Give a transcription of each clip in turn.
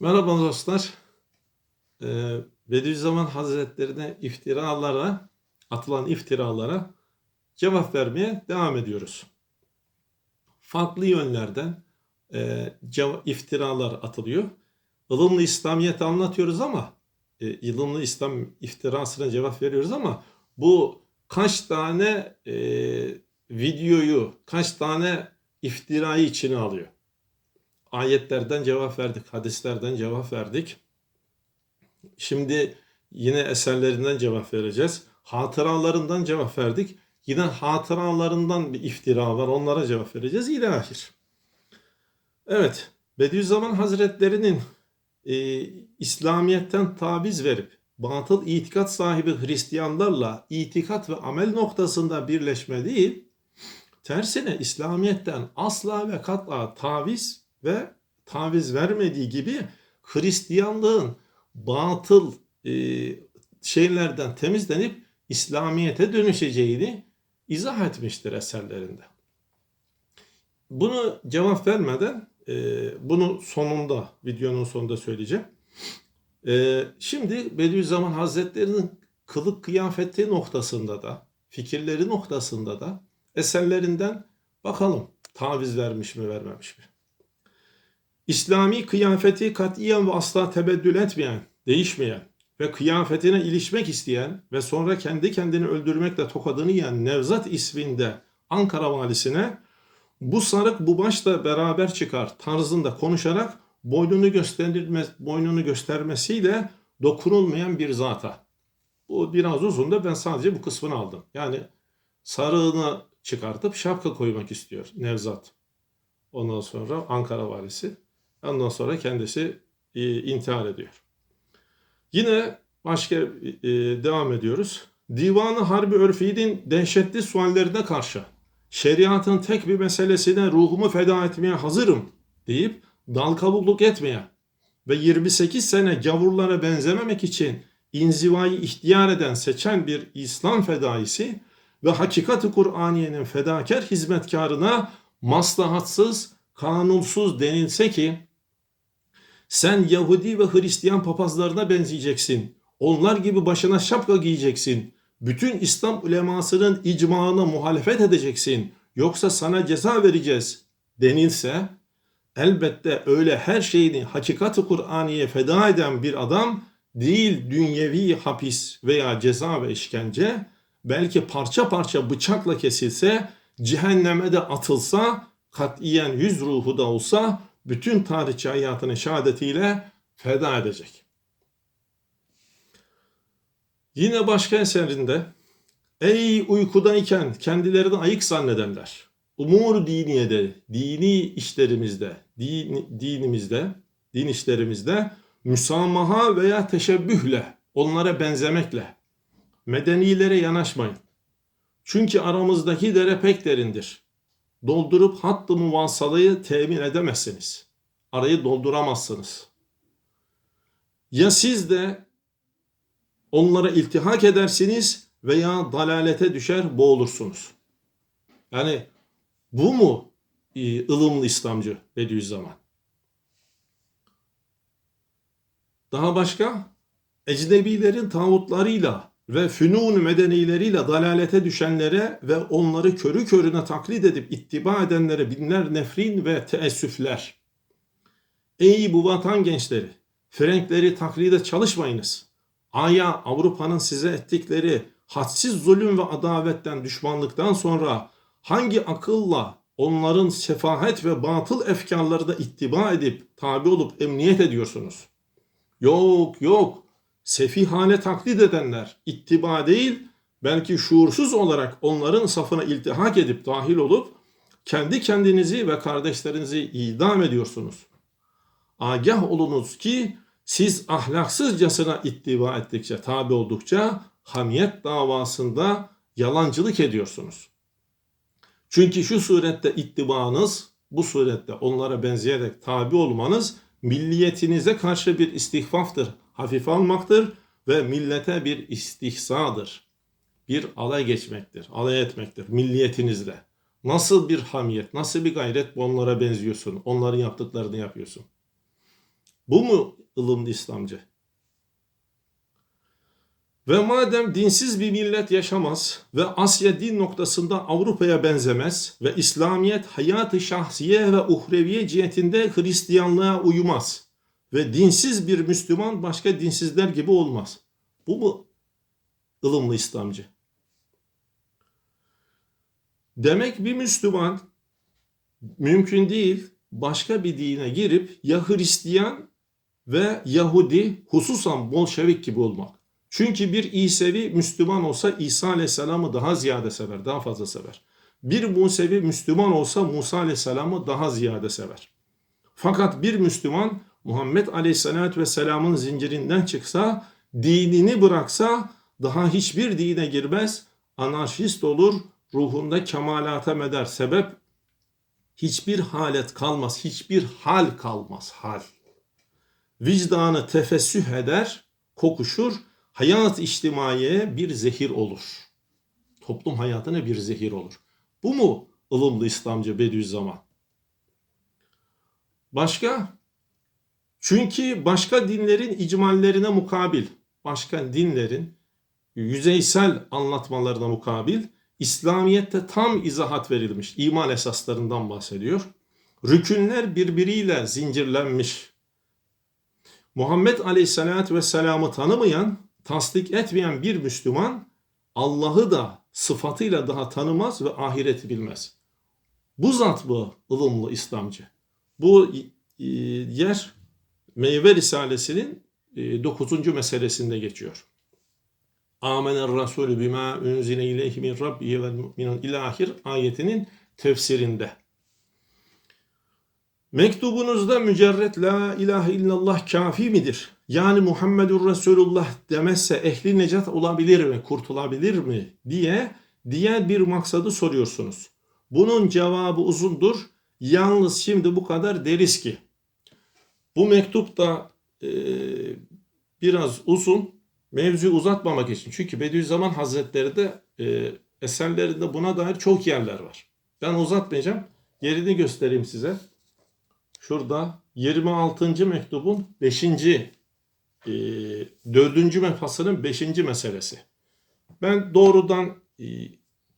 Merhaba dostlar. Ee, Bediüzzaman Hazretlerine iftiralara, atılan iftiralara cevap vermeye devam ediyoruz. Farklı yönlerden e, iftiralar atılıyor. Ilımlı İslamiyet'i anlatıyoruz ama, e, ılımlı İslam iftirasına cevap veriyoruz ama bu kaç tane e, videoyu, kaç tane iftirayı içine alıyor ayetlerden cevap verdik, hadislerden cevap verdik. Şimdi yine eserlerinden cevap vereceğiz. Hatıralarından cevap verdik. Yine hatıralarından bir iftira var. Onlara cevap vereceğiz. İle ahir. Evet. Bediüzzaman Hazretleri'nin e, İslamiyet'ten taviz verip batıl itikat sahibi Hristiyanlarla itikat ve amel noktasında birleşme değil, tersine İslamiyet'ten asla ve kat'a taviz ve taviz vermediği gibi Hristiyanlığın batıl e, şeylerden temizlenip İslamiyet'e dönüşeceğini izah etmiştir eserlerinde. Bunu cevap vermeden e, bunu sonunda, videonun sonunda söyleyeceğim. E, şimdi Bediüzzaman Hazretleri'nin kılık kıyafeti noktasında da, fikirleri noktasında da eserlerinden bakalım taviz vermiş mi vermemiş mi? İslami kıyafeti katiyen ve asla tebeddül etmeyen, değişmeyen ve kıyafetine ilişmek isteyen ve sonra kendi kendini öldürmekle tokadını yiyen Nevzat isminde Ankara valisine bu sarık bu başla beraber çıkar tarzında konuşarak boynunu göstermez, boynunu göstermesiyle dokunulmayan bir zata. Bu biraz uzun da ben sadece bu kısmını aldım. Yani sarığını çıkartıp şapka koymak istiyor Nevzat. Ondan sonra Ankara valisi. Ondan sonra kendisi e, intihar ediyor. Yine başka e, devam ediyoruz. Divanı Harbi Örfi'nin dehşetli suallerine karşı şeriatın tek bir meselesine ruhumu feda etmeye hazırım deyip dal kabukluk etmeye ve 28 sene gavurlara benzememek için inzivayı ihtiyar eden seçen bir İslam fedaisi ve hakikati Kur'aniyenin fedakar hizmetkarına maslahatsız, kanunsuz denilse ki sen Yahudi ve Hristiyan papazlarına benzeyeceksin. Onlar gibi başına şapka giyeceksin. Bütün İslam ulemasının icmağına muhalefet edeceksin. Yoksa sana ceza vereceğiz denilse elbette öyle her şeyini hakikati Kur'aniye feda eden bir adam değil dünyevi hapis veya ceza ve işkence belki parça parça bıçakla kesilse cehenneme de atılsa katiyen yüz ruhu da olsa bütün tarihçi hayatını şehadetiyle feda edecek. Yine başka eserinde Ey uykudayken kendilerini ayık zannedenler, umur diniyede, dini işlerimizde, din, dinimizde, din işlerimizde müsamaha veya teşebbühle, onlara benzemekle, medenilere yanaşmayın. Çünkü aramızdaki dere pek derindir doldurup hattı muvasalayı temin edemezsiniz. Arayı dolduramazsınız. Ya siz de onlara iltihak edersiniz veya dalalete düşer boğulursunuz. Yani bu mu e, ılımlı İslamcı Bediüzzaman? Daha başka? Ecnebilerin tağutlarıyla ve fünun medenileriyle dalalete düşenlere ve onları körü körüne taklit edip ittiba edenlere binler nefrin ve teessüfler. Ey bu vatan gençleri! Frenkleri taklide çalışmayınız. Aya Avrupa'nın size ettikleri hadsiz zulüm ve adavetten düşmanlıktan sonra hangi akılla onların sefahet ve batıl efkarları da ittiba edip tabi olup emniyet ediyorsunuz? Yok yok sefihane taklit edenler ittiba değil belki şuursuz olarak onların safına iltihak edip dahil olup kendi kendinizi ve kardeşlerinizi idam ediyorsunuz. Agah olunuz ki siz ahlaksızcasına ittiba ettikçe, tabi oldukça hamiyet davasında yalancılık ediyorsunuz. Çünkü şu surette ittibanız, bu surette onlara benzeyerek tabi olmanız milliyetinize karşı bir istihfaftır, hafif almaktır ve millete bir istihsadır. Bir alay geçmektir, alay etmektir milliyetinizle. Nasıl bir hamiyet, nasıl bir gayret bu onlara benziyorsun, onların yaptıklarını yapıyorsun. Bu mu ılımlı İslamcı? Ve madem dinsiz bir millet yaşamaz ve Asya din noktasında Avrupa'ya benzemez ve İslamiyet hayatı şahsiye ve uhreviye cihetinde Hristiyanlığa uymaz ve dinsiz bir Müslüman başka dinsizler gibi olmaz. Bu mu ılımlı İslamcı? Demek bir Müslüman mümkün değil başka bir dine girip ya Hristiyan ve Yahudi hususan Bolşevik gibi olmak. Çünkü bir İsevi Müslüman olsa İsa Aleyhisselam'ı daha ziyade sever, daha fazla sever. Bir Musevi Müslüman olsa Musa Aleyhisselam'ı daha ziyade sever. Fakat bir Müslüman Muhammed Aleyhisselatü Vesselam'ın zincirinden çıksa, dinini bıraksa daha hiçbir dine girmez, anarşist olur, ruhunda kemalata meder. Sebep hiçbir halet kalmaz, hiçbir hal kalmaz, hal. Vicdanı tefessüh eder, kokuşur, hayat içtimaiye bir zehir olur. Toplum hayatına bir zehir olur. Bu mu ılımlı İslamcı Bediüzzaman? Başka? Çünkü başka dinlerin icmallerine mukabil, başka dinlerin yüzeysel anlatmalarına mukabil İslamiyet'te tam izahat verilmiş. iman esaslarından bahsediyor. Rükünler birbiriyle zincirlenmiş. Muhammed Aleyhisselatü Vesselam'ı tanımayan, tasdik etmeyen bir Müslüman Allah'ı da sıfatıyla daha tanımaz ve ahireti bilmez. Bu zat bu ılımlı İslamcı. Bu e, yer Meyve Risalesi'nin 9. meselesinde geçiyor. Amener Rasulü bima unzile ileyhi min rabbihi vel mu'minun ilahir ayetinin tefsirinde. Mektubunuzda mücerret la ilahe illallah kafi midir? Yani Muhammedur Resulullah demezse ehli necat olabilir mi, kurtulabilir mi diye diğer bir maksadı soruyorsunuz. Bunun cevabı uzundur. Yalnız şimdi bu kadar deriz ki. Bu mektup da e, biraz uzun. Mevzuyu uzatmamak için. Çünkü Bediüzzaman Hazretleri de e, eserlerinde buna dair çok yerler var. Ben uzatmayacağım. Yerini göstereyim size. Şurada 26. mektubun 5. E, 4. mefasının 5. meselesi. Ben doğrudan e,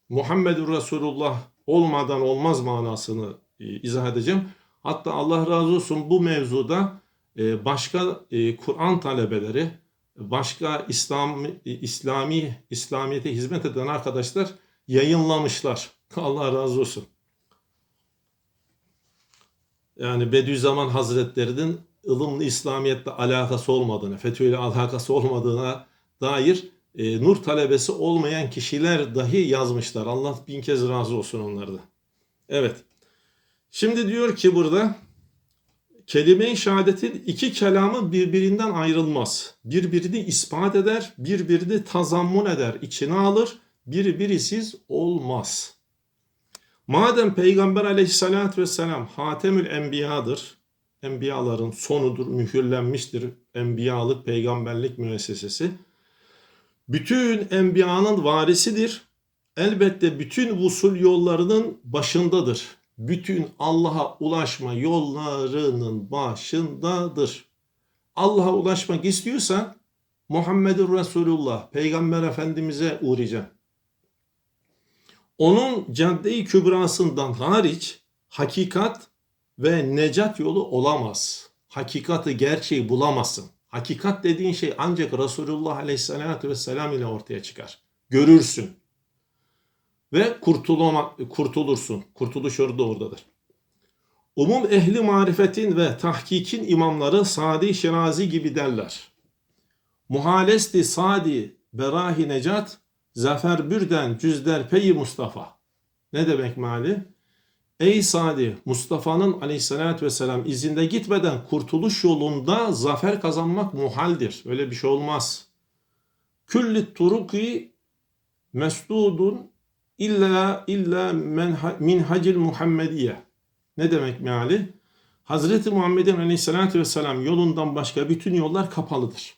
Muhammedur Resulullah olmadan olmaz manasını e, izah edeceğim. Hatta Allah razı olsun bu mevzuda e, başka e, Kur'an talebeleri, başka İslam İslami İslamiyete hizmet eden arkadaşlar yayınlamışlar. Allah razı olsun. Yani Bediüzzaman Hazretleri'nin ılımlı İslamiyet'le alakası olmadığını, fethiyle alakası olmadığına dair e, nur talebesi olmayan kişiler dahi yazmışlar. Allah bin kez razı olsun onlardan. Evet. Şimdi diyor ki burada kelime-i şehadetin iki kelamı birbirinden ayrılmaz. Birbirini ispat eder, birbirini tazammun eder, içine alır, biri birisiz olmaz. Madem Peygamber aleyhissalatü vesselam Hatemül Enbiya'dır, enbiyaların sonudur, mühürlenmiştir enbiyalık, peygamberlik müessesesi. Bütün enbiyanın varisidir. Elbette bütün usul yollarının başındadır bütün Allah'a ulaşma yollarının başındadır. Allah'a ulaşmak istiyorsan Muhammedur Resulullah Peygamber Efendimiz'e uğrayacaksın. Onun cadde-i kübrasından hariç hakikat ve necat yolu olamaz. Hakikati gerçeği bulamazsın. Hakikat dediğin şey ancak Resulullah Aleyhisselatü Vesselam ile ortaya çıkar. Görürsün ve kurtulama, kurtulursun. Kurtuluş orada oradadır. Umum ehli marifetin ve tahkikin imamları Sadi Şirazi gibi derler. Muhalesti Sadi Berahi Necat Zafer Bürden Cüzder Peyi Mustafa. Ne demek mali? Ey Sadi Mustafa'nın aleyhissalatü vesselam izinde gitmeden kurtuluş yolunda zafer kazanmak muhaldir. Öyle bir şey olmaz. Külli turuki mesdudun İlla illa minhacil Muhammediye. Ne demek meali? Hazreti Muhammed'in aleyhissalatü vesselam yolundan başka bütün yollar kapalıdır.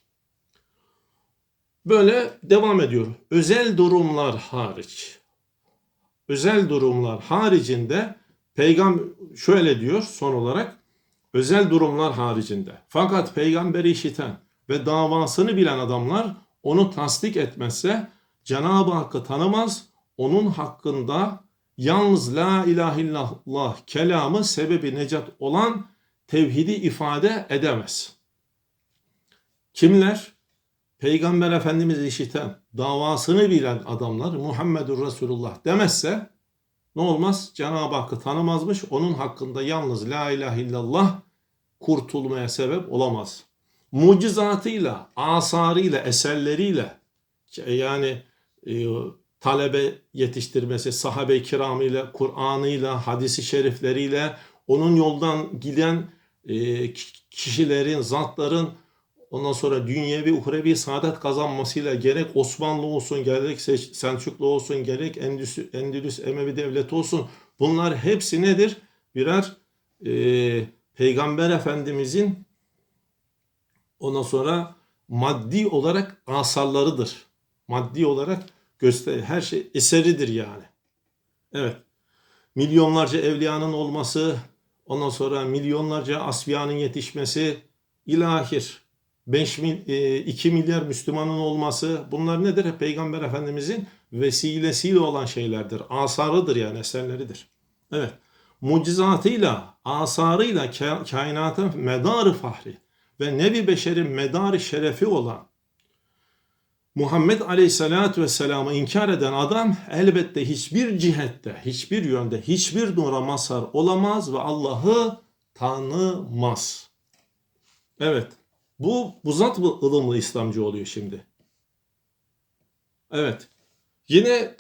Böyle devam ediyor. Özel durumlar hariç. Özel durumlar haricinde peygamber şöyle diyor son olarak. özel durumlar haricinde. Fakat peygamberi işiten ve davasını bilen adamlar onu tasdik etmezse Cenab-ı Hakk'ı tanımaz, onun hakkında yalnız la ilahe illallah kelamı sebebi necat olan tevhidi ifade edemez. Kimler? Peygamber Efendimiz işiten, davasını bilen adamlar Muhammedur Resulullah demezse ne olmaz? Cenab-ı Hakk'ı tanımazmış. Onun hakkında yalnız la ilahe illallah kurtulmaya sebep olamaz. Mucizatıyla, asarıyla, eserleriyle yani e, talebe yetiştirmesi, sahabe-i kiramıyla, Kur'an'ıyla, hadisi şerifleriyle, onun yoldan giden e, kişilerin, zatların ondan sonra dünyevi, uhrevi saadet kazanmasıyla gerek Osmanlı olsun, gerek Selçuklu olsun, gerek Endülüs, Endülüs Emevi Devleti olsun bunlar hepsi nedir? Birer e, Peygamber Efendimizin ondan sonra maddi olarak asarlarıdır. Maddi olarak göster her şey eseridir yani. Evet. Milyonlarca evliyanın olması, ondan sonra milyonlarca asfiyanın yetişmesi, ilahir 5 mil, 2 milyar Müslümanın olması bunlar nedir? Peygamber Efendimizin vesilesiyle olan şeylerdir. Asarıdır yani eserleridir. Evet. Mucizatıyla, asarıyla kainatın medarı fahri ve nevi beşerin medarı şerefi olan Muhammed Aleyhisselatü Vesselam'ı inkar eden adam elbette hiçbir cihette, hiçbir yönde, hiçbir nura mazhar olamaz ve Allah'ı tanımaz. Evet. Bu, bu zat mı ılımlı İslamcı oluyor şimdi? Evet. Yine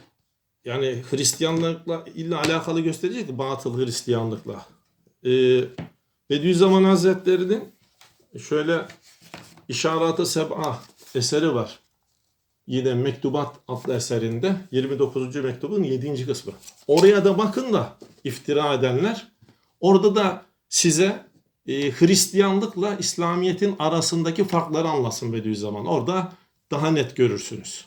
yani Hristiyanlıkla illa alakalı gösterecek batıl Hristiyanlıkla. Ee, Bediüzzaman Hazretleri'nin şöyle İşarat-ı Seb'a eseri var. Yine Mektubat adlı eserinde 29. mektubun 7. kısmı. Oraya da bakın da iftira edenler orada da size e, Hristiyanlıkla İslamiyet'in arasındaki farkları anlasın Bediüzzaman. Orada daha net görürsünüz.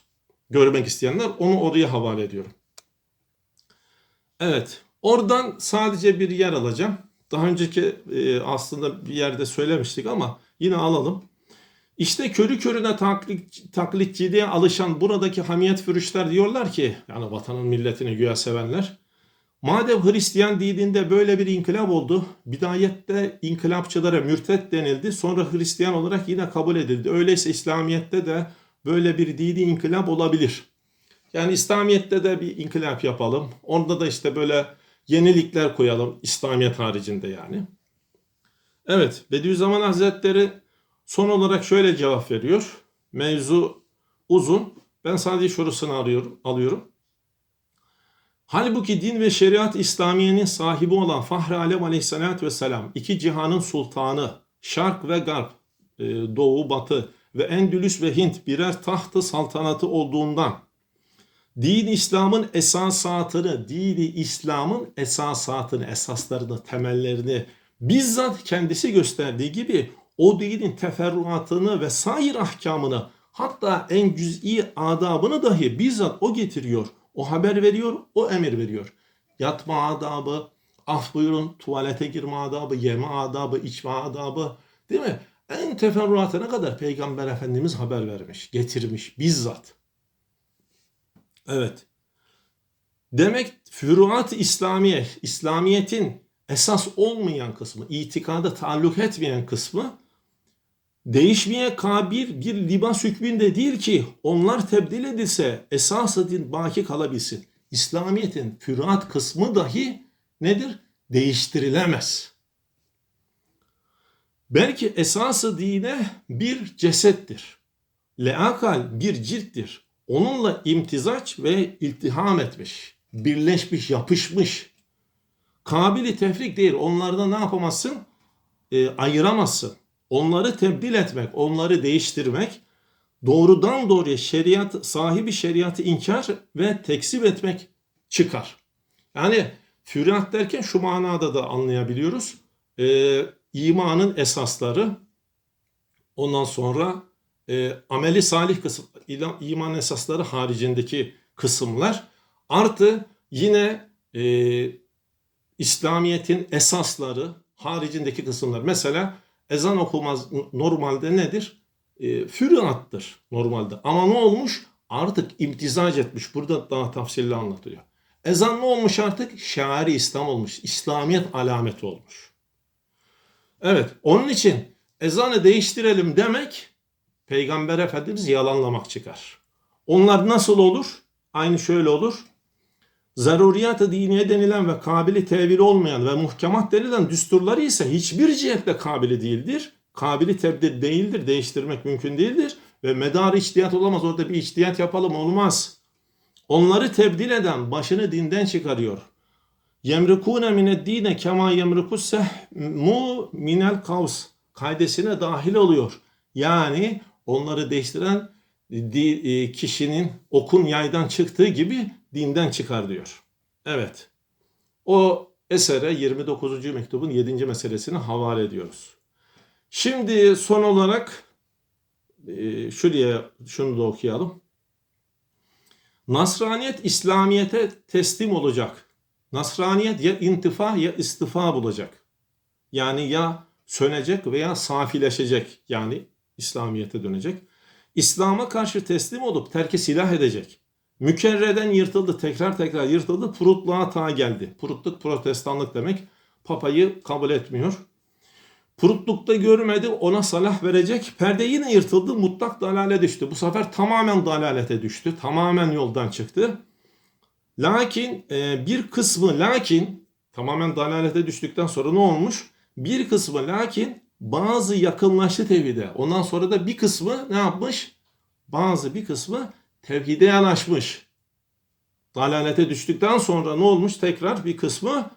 Görmek isteyenler onu oraya havale ediyorum. Evet. Oradan sadece bir yer alacağım. Daha önceki e, aslında bir yerde söylemiştik ama yine alalım. İşte körü körüne taklit, taklitçiliğe alışan buradaki hamiyet fürüşler diyorlar ki yani vatanın milletini güya sevenler Madem Hristiyan dininde böyle bir inkılap oldu, bidayette inkılapçılara mürtet denildi, sonra Hristiyan olarak yine kabul edildi. Öyleyse İslamiyet'te de böyle bir dini inkılap olabilir. Yani İslamiyet'te de bir inkılap yapalım. Onda da işte böyle yenilikler koyalım İslamiyet haricinde yani. Evet, Bediüzzaman Hazretleri son olarak şöyle cevap veriyor. Mevzu uzun. Ben sadece şurasını arıyorum, alıyorum. Halbuki din ve şeriat İslamiye'nin sahibi olan Fahri Alem aleyhissalatü vesselam, iki cihanın sultanı, şark ve garp, e, doğu batı ve Endülüs ve Hint birer tahtı saltanatı olduğundan, din İslam'ın esasatını, dini İslam'ın esasatını, esaslarını, temellerini bizzat kendisi gösterdiği gibi o dinin teferruatını ve sair ahkamını hatta en cüz'i adabını dahi bizzat o getiriyor. O haber veriyor, o emir veriyor. Yatma adabı, af buyurun, tuvalete girme adabı, yeme adabı, içme adabı değil mi? En teferruatına kadar Peygamber Efendimiz haber vermiş, getirmiş bizzat. Evet. Demek füruat İslamiye, İslamiyet'in esas olmayan kısmı, itikada taalluk etmeyen kısmı değişmeye kabil bir libas hükmünde değil ki onlar tebdil edilse esas din baki kalabilsin. İslamiyet'in fürat kısmı dahi nedir? Değiştirilemez. Belki esası dine bir cesettir. Leakal bir cilttir. Onunla imtizaç ve iltiham etmiş, birleşmiş, yapışmış. Kabili tefrik değil. Onlarda ne yapamazsın? E, ayıramazsın onları tebdil etmek, onları değiştirmek, doğrudan doğruya şeriat sahibi şeriatı inkar ve tekzip etmek çıkar. Yani fürat derken şu manada da anlayabiliyoruz. Ee, imanın esasları, ondan sonra e, ameli salih kısım, iman esasları haricindeki kısımlar artı yine e, İslamiyet'in esasları, haricindeki kısımlar. Mesela ezan okumaz normalde nedir? E, füruattır normalde. Ama ne olmuş? Artık imtizac etmiş. Burada daha tafsilli anlatılıyor. Ezan ne olmuş artık? Şari İslam olmuş. İslamiyet alameti olmuş. Evet, onun için ezanı değiştirelim demek Peygamber Efendimiz yalanlamak çıkar. Onlar nasıl olur? Aynı şöyle olur. Zaruriyat-ı diniye denilen ve kabili tevil olmayan ve muhkemat denilen düsturları ise hiçbir cihetle kabili değildir. Kabili tebdil değildir, değiştirmek mümkün değildir. Ve medar içtihat olamaz, orada bir içtihat yapalım olmaz. Onları tebdil eden başını dinden çıkarıyor. Yemrikune mined dine kema yemrikus mu minel kavs kaidesine dahil oluyor. Yani onları değiştiren e, kişinin okun yaydan çıktığı gibi dinden çıkar diyor. Evet. O esere 29. mektubun 7. meselesini havale ediyoruz. Şimdi son olarak e, şuraya şunu da okuyalım. Nasraniyet İslamiyete teslim olacak. Nasraniyet ya intifa ya istifa bulacak. Yani ya sönecek veya safileşecek. Yani İslamiyete dönecek. İslam'a karşı teslim olup terki silah edecek. Mükerreden yırtıldı, tekrar tekrar yırtıldı. Prutluğa ta geldi. Prutluk protestanlık demek. Papayı kabul etmiyor. Prutlukta görmedi, ona salah verecek. Perde yine yırtıldı, mutlak dalale düştü. Bu sefer tamamen dalalete düştü. Tamamen yoldan çıktı. Lakin e, bir kısmı lakin tamamen dalalete düştükten sonra ne olmuş? Bir kısmı lakin bazı yakınlaştı tevhide. Ondan sonra da bir kısmı ne yapmış? Bazı bir kısmı tevhide yanaşmış. Dalalete düştükten sonra ne olmuş? Tekrar bir kısmı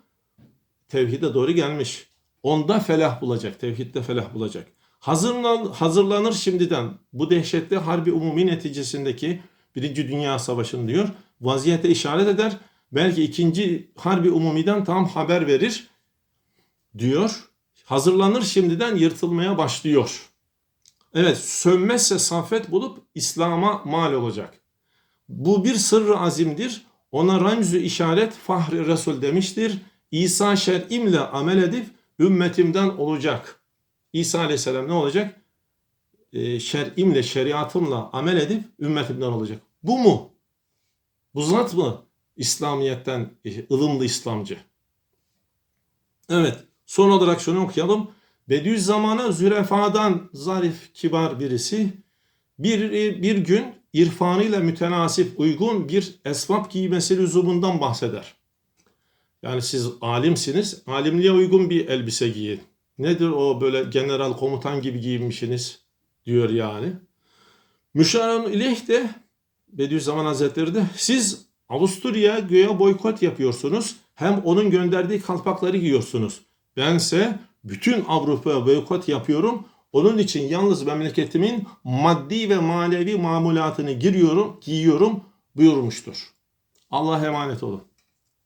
tevhide doğru gelmiş. Onda felah bulacak. Tevhidde felah bulacak. Hazırlan, hazırlanır şimdiden bu dehşetli harbi umumi neticesindeki Birinci Dünya Savaşı'nı diyor. Vaziyete işaret eder. Belki ikinci harbi umumiden tam haber verir diyor. Hazırlanır şimdiden yırtılmaya başlıyor. Evet sönmezse safet bulup İslam'a mal olacak. Bu bir sırrı azimdir. Ona ramzü işaret fahri Resul demiştir. İsa şer'imle amel edip ümmetimden olacak. İsa aleyhisselam ne olacak? Ee, şer'imle, şeriatımla amel edip ümmetimden olacak. Bu mu? Bu zat mı? İslamiyet'ten e, ılımlı İslamcı. Evet. Son olarak şunu okuyalım. Bediüzzaman'a zürefadan zarif, kibar birisi bir, bir gün irfanıyla mütenasip, uygun bir esvap giymesi lüzumundan bahseder. Yani siz alimsiniz, alimliğe uygun bir elbise giyin. Nedir o böyle general komutan gibi giyinmişsiniz diyor yani. Müşaran ileyh de Bediüzzaman Hazretleri de siz Avusturya göğe boykot yapıyorsunuz. Hem onun gönderdiği kalpakları giyiyorsunuz. Bense bütün Avrupa boykot yapıyorum. Onun için yalnız memleketimin maddi ve manevi mamulatını giriyorum, giyiyorum buyurmuştur. Allah'a emanet olun.